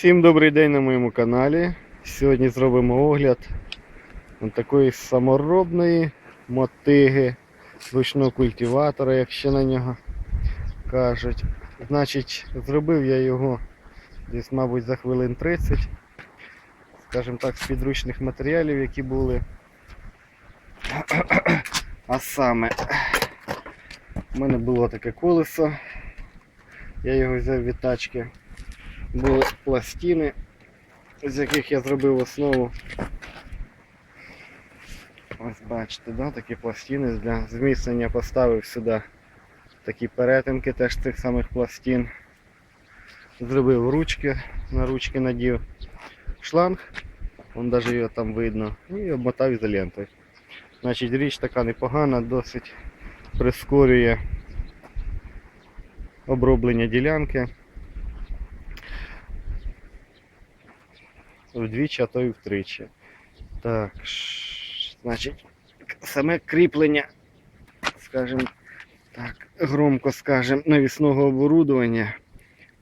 Всім добрий день на моєму каналі. Сьогодні зробимо огляд такої саморобної мотиги ручного культиватора, як ще на нього кажуть. Значить, зробив я його десь, мабуть, за хвилин 30, скажімо так, з підручних матеріалів, які були. А саме, у мене було таке колесо, я його взяв від тачки були пластини, з яких я зробив основу. Ось бачите, да, такі пластини для зміцнення поставив сюди такі перетинки теж цих самих пластин. Зробив ручки, на ручки надів шланг, вон навіть його там видно, і обмотав ізолентою. Значить річ така непогана, досить прискорює оброблення ділянки. Вдвічі, а то й втричі. Так, значить, саме кріплення, скажімо так, громко скажемо, навісного оборудування.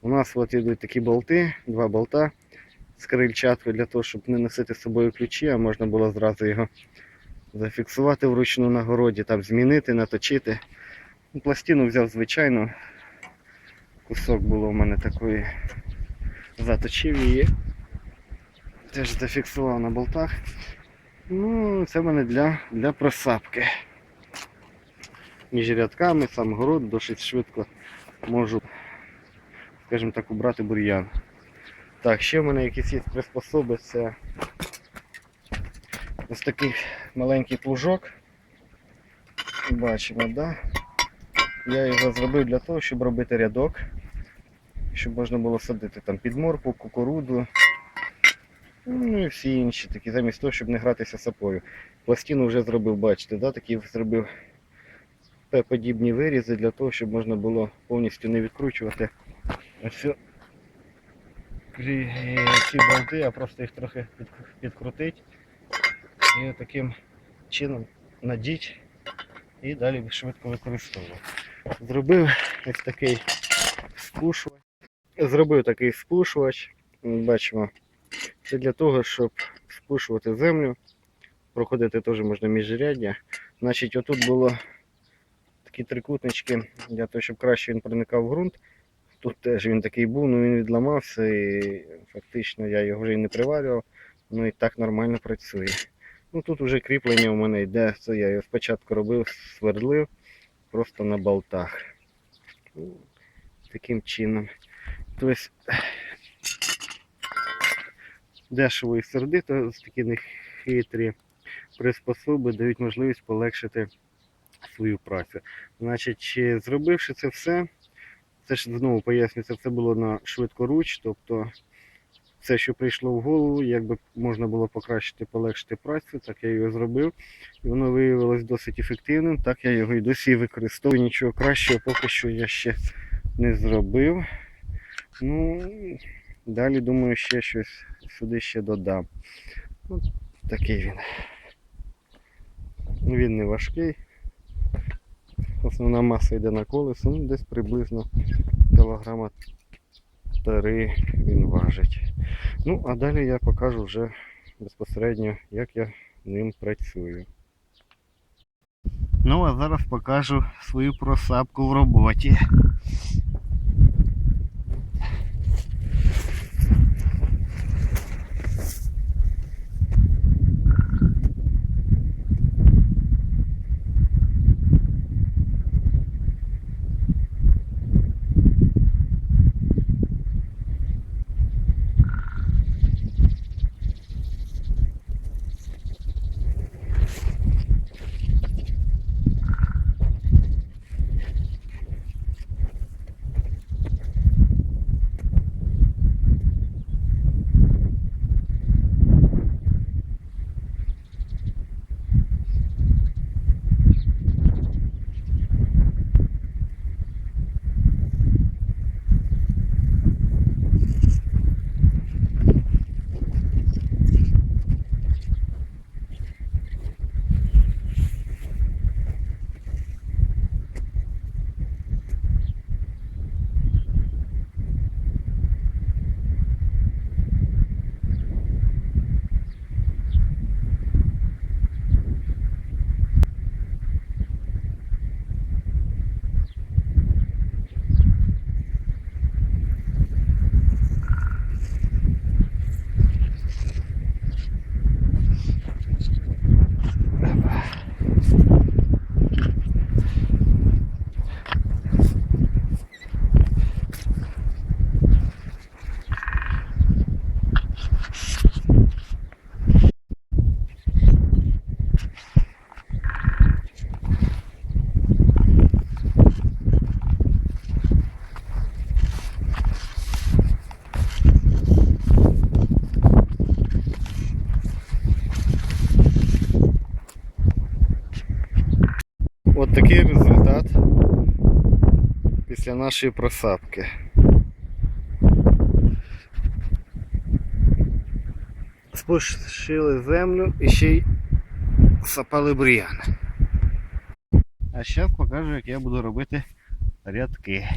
У нас от йдуть такі болти, два болта з крильчаткою для того, щоб не носити з собою ключі, а можна було зразу його зафіксувати вручну на городі, там змінити, наточити. Ну, Пластину взяв звичайно. Кусок було в мене такої. Заточив її теж зафіксував на болтах. Ну, це в мене для, для просапки. Між рядками, сам город досить швидко можу, скажімо так, убрати бур'ян. Так, ще в мене якісь є приспособи, це ось такий маленький плужок. Бачимо, да? Я його зробив для того, щоб робити рядок, щоб можна було садити там підморку, кукурудзу, Ну і всі інші такі, замість того, щоб не гратися сапою. Пластину вже зробив, бачите, да? такі зробив П-подібні вирізи для того, щоб можна було повністю не відкручувати ці болти, а просто їх трохи під- підкрутити і таким чином надіть і далі швидко використовувати. Зробив ось такий спушувач. Зробив такий спушувач. Бачимо. Це для того, щоб спушувати землю. Проходити теж можна міжряддя. Значить, отут було такі трикутнички для того, щоб краще він проникав в ґрунт. Тут теж він такий був, але він відламався і фактично я його вже і не приварював, ну і так нормально працює. Ну Тут вже кріплення у мене йде, це я його спочатку робив, свердлив просто на болтах. Ну, Таким чином. Тобто дешево і сердито, такі нехитрі приспособи дають можливість полегшити свою працю. Значить, чи зробивши це все, це ж знову поясню, це було на швидкоруч, тобто все, що прийшло в голову, якби можна було покращити, полегшити працю, так я його зробив. І воно виявилось досить ефективним, так я його і досі використовую. Нічого кращого поки що я ще не зробив. Ну, Далі, думаю, ще щось сюди ще додам. Ну, такий він. Він не важкий. Основна маса йде на колесо, ну десь приблизно кілограма 3 він важить. Ну, а далі я покажу вже безпосередньо, як я ним працюю. Ну, а зараз покажу свою просапку в роботі. Після нашої просапки. Спушили землю і ще й сапали бур'ян. А зараз покажу, як я буду робити рядки.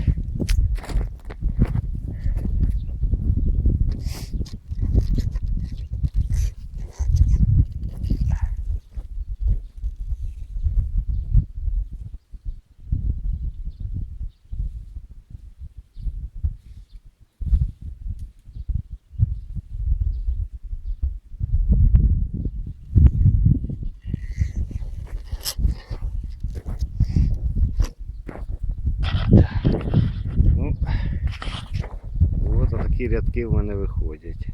Ну, от такі рядки в мене виходять.